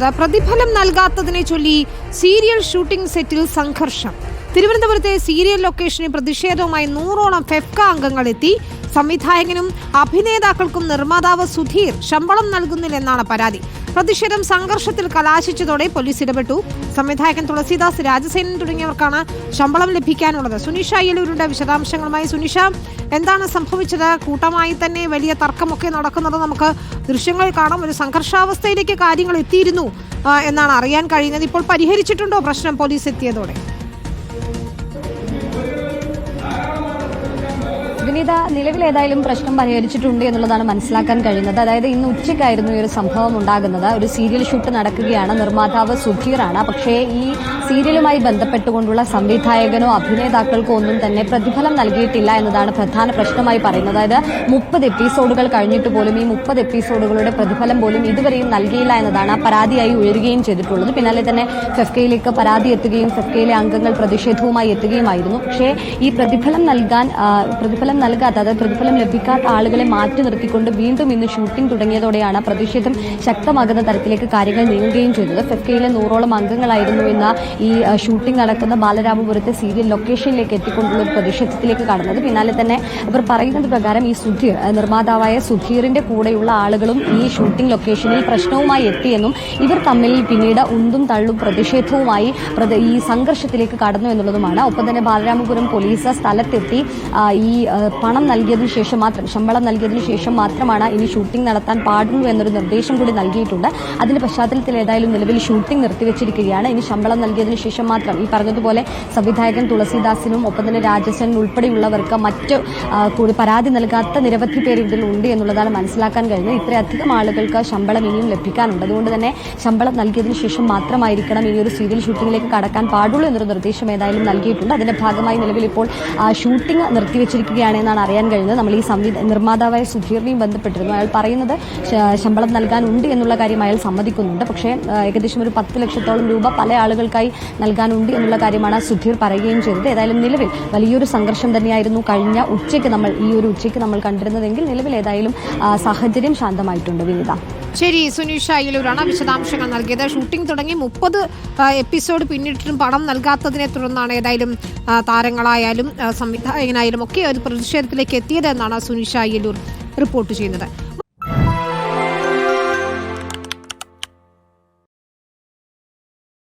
പ്രതിഫലം നൽകാത്തതിനെ ചൊല്ലി serial shooting സെറ്റിൽ സംഘർഷം. തിരുവനന്തപുരത്തെ സീരിയൽ ലൊക്കേഷനിൽ പ്രതിഷേധവുമായി നൂറോളം ഫെഫ്ക അംഗങ്ങൾ എത്തി സംവിധായകനും അഭിനേതാക്കൾക്കും നിർമ്മാതാവ് സുധീർ ശമ്പളം നൽകുന്നില്ലെന്നാണ് പരാതി. പ്രതിഷേധം സംഘർഷത്തിൽ കലാശിച്ചതോടെ പോലീസ് ഇടപെട്ടു. സംവിധായകൻ തുളസീദാസ് രാജസേനൻ തുടങ്ങിയവർക്കാണ് ശമ്പളം ലഭിക്കാനുള്ളത്. സുനിഷ അയ്യലൂരിന്റെ വിശദാംശങ്ങളുമായി സുനിഷ എന്താണ് സംഭവിച്ചത്? കൂട്ടമായി തന്നെ വലിയ തർക്കമൊക്കെ നടക്കുന്നത് നമുക്ക് ദൃശ്യങ്ങൾ കാണാം. ഒരു സംഘർഷാവസ്ഥയിലേക്ക് കാര്യങ്ങൾ എത്തിയിരുന്നു എന്നാണ് അറിയാൻ കഴിയുന്നത്. ഇപ്പോൾ പരിഹരിച്ചിട്ടുണ്ടോ പ്രശ്നം പോലീസ് എത്തിയതോടെ? വിനീത നിലവിൽ ഏതായാലും പ്രശ്നം പരിഹരിച്ചിട്ടുണ്ട് എന്നുള്ളതാണ് മനസ്സിലാക്കാൻ കഴിയുന്നത്. അതായത് ഇന്ന് ഉച്ചയ്ക്കായിരുന്നു ഈ ഒരു സംഭവം ഉണ്ടാകുന്നത്. ഒരു സീരിയൽ ഷൂട്ട് നടക്കുകയാണ്. നിർമ്മാതാവ് സുധീറാണ്. പക്ഷേ ഈ സീരിയലുമായി ബന്ധപ്പെട്ടുകൊണ്ടുള്ള സംവിധായകനോ അഭിനേതാക്കൾക്കോ ഒന്നും തന്നെ പ്രതിഫലം നൽകിയിട്ടില്ല എന്നതാണ് പ്രധാന പ്രശ്നമായി പറയുന്നത്. അതായത് മുപ്പത് എപ്പിസോഡുകൾ കഴിഞ്ഞിട്ട് പോലും ഈ മുപ്പത് എപ്പിസോഡുകളുടെ പ്രതിഫലം പോലും ഇതുവരെയും നൽകിയില്ല എന്നതാണ് പരാതിയായി ഉയരുകയും ചെയ്തിട്ടുള്ളത്. പിന്നാലെ തന്നെ ഫെഫ്കയിലേക്ക് പരാതി എത്തുകയും ഫെഫ്കയിലെ അംഗങ്ങൾ പ്രതിഷേധവുമായി എത്തുകയുമായിരുന്നു. പക്ഷേ ഈ പ്രതിഫലം നൽകാൻ പ്രതിഫലം നൽകാത്ത അതായത് പ്രതിഫലം ലഭിക്കാത്ത ആളുകളെ മാറ്റി നിർത്തിക്കൊണ്ട് വീണ്ടും ഇന്ന് ഷൂട്ടിംഗ് തുടങ്ങിയതോടെയാണ് പ്രതിഷേധം ശക്തമാകുന്ന തരത്തിലേക്ക് കാര്യങ്ങൾ നീങ്ങുകയും ചെയ്തത്. ഫെഫ്കയിലെ നൂറോളം അംഗങ്ങളായിരുന്നു എന്ന ഈ ഷൂട്ടിംഗ് നടക്കുന്ന ബാലരാമപുരത്തെ സീരിയൽ ലൊക്കേഷനിലേക്ക് എത്തിക്കൊണ്ടുള്ള ഒരു പ്രതിഷേധത്തിലേക്ക് കടന്നത്. പിന്നാലെ തന്നെ ഇവർ പറയുന്നത് പ്രകാരം ഈ സുധീർ നിർമ്മാതാവായ സുധീറിന്റെ കൂടെയുള്ള ആളുകളും ഈ ഷൂട്ടിംഗ് ലൊക്കേഷനിൽ പ്രശ്നവുമായി എത്തിയെന്നും ഇവർ തമ്മിൽ പിന്നീട് ഉന്തും തള്ളും പ്രതിഷേധവുമായി പ്രതി- ഈ സംഘർഷത്തിലേക്ക് കടന്നു എന്നുള്ളതുമാണ് ഒപ്പം തന്നെ ബാലരാമപുരം പോലീസ് സ്ഥലത്തെത്തി ഈ പണം നൽകിയതിനു ശേഷം മാത്രം ശമ്പളം നൽകിയതിനു ശേഷം മാത്രമാണ് ഇനി ഷൂട്ടിംഗ് നടത്താൻ പാടുള്ളൂ എന്നൊരു നിർദ്ദേശം കൂടി നൽകിയിട്ടുണ്ട്. അതിന്റെ പശ്ചാത്തലത്തിൽ ഏതായാലും നിലവിൽ ഷൂട്ടിംഗ് നിർത്തിവെച്ചിരിക്കുകയാണ്. ഇനി ശമ്പളം നൽകിയതിനു ശേഷം മാത്രം ഈ പറഞ്ഞതുപോലെ സംവിധായകൻ തുളസീദാസിനും ഒപ്പം തന്നെ രാജസൻ ഉൾപ്പെടെയുള്ളവർക്ക് മറ്റ് കൂടി പരാതി നൽകാത്ത നിരവധി പേര് ഇതിൽ ഉണ്ട് എന്നുള്ളതാണ് മനസ്സിലാക്കാൻ കഴിഞ്ഞത്. ഇത്രയധികം ആളുകൾക്ക് ശമ്പളം ഇനിയും ലഭിക്കാനുണ്ട്. അതുകൊണ്ട് തന്നെ ശമ്പളം നൽകിയതിനു ശേഷം മാത്രമായിരിക്കണം ഈ ഒരു സീരിയൽ ഷൂട്ടിംഗിലേക്ക് കടക്കാൻ പാടുള്ളൂ എന്നൊരു നിർദ്ദേശം ഏതായാലും നൽകിയിട്ടുണ്ട്. അതിന്റെ ഭാഗമായി നിലവിൽ ഇപ്പോൾ ഷൂട്ടിംഗ് നിർത്തിവെച്ചിരിക്കുകയാണ് എന്നാണ് അറിയാൻ കഴിയുന്നത്. നമ്മൾ ഈ സംവിധ നിർമ്മാതാവായ സുധീറിനെയും ബന്ധപ്പെട്ടിരുന്നു. അയാൾ പറയുന്നത് ശമ്പളം നൽകാനുണ്ട് എന്നുള്ള കാര്യം അയാൾ സമ്മതിക്കുന്നുണ്ട്. പക്ഷേ ഏകദേശം ഒരു പത്ത് ലക്ഷത്തോളം രൂപ പല ആളുകൾക്കായി നൽകാനുണ്ട് എന്നുള്ള കാര്യമാണ് സുധീർ പറയുകയും ചെയ്തത്. ഏതായാലും നിലവിൽ വലിയൊരു സംഘർഷം തന്നെയായിരുന്നു കഴിഞ്ഞ ഉച്ചയ്ക്ക് നമ്മൾ ഈ ഒരു ഉച്ചയ്ക്ക് നമ്മൾ കണ്ടിരുന്നതെങ്കിൽ നിലവിൽ ഏതായാലും സാഹചര്യം ശാന്തമായിട്ടുണ്ട്. വിനിത. ശരി സുനീഷ് അയ്യലൂരാണ് വിശദാംശങ്ങൾ നൽകിയത്. ഷൂട്ടിംഗ് തുടങ്ങി മുപ്പത് എപ്പിസോഡ് പിന്നിട്ടിട്ടും പണം നൽകാത്തതിനെ തുടർന്നാണ് ഏതായാലും താരങ്ങളായാലും സംവിധായകനായാലും ഒക്കെ ഒരു പ്രതിഷേധത്തിലേക്ക് എത്തിയതെന്നാണ് സുനീഷ് അയ്യലൂർ റിപ്പോർട്ട് ചെയ്യുന്നത്.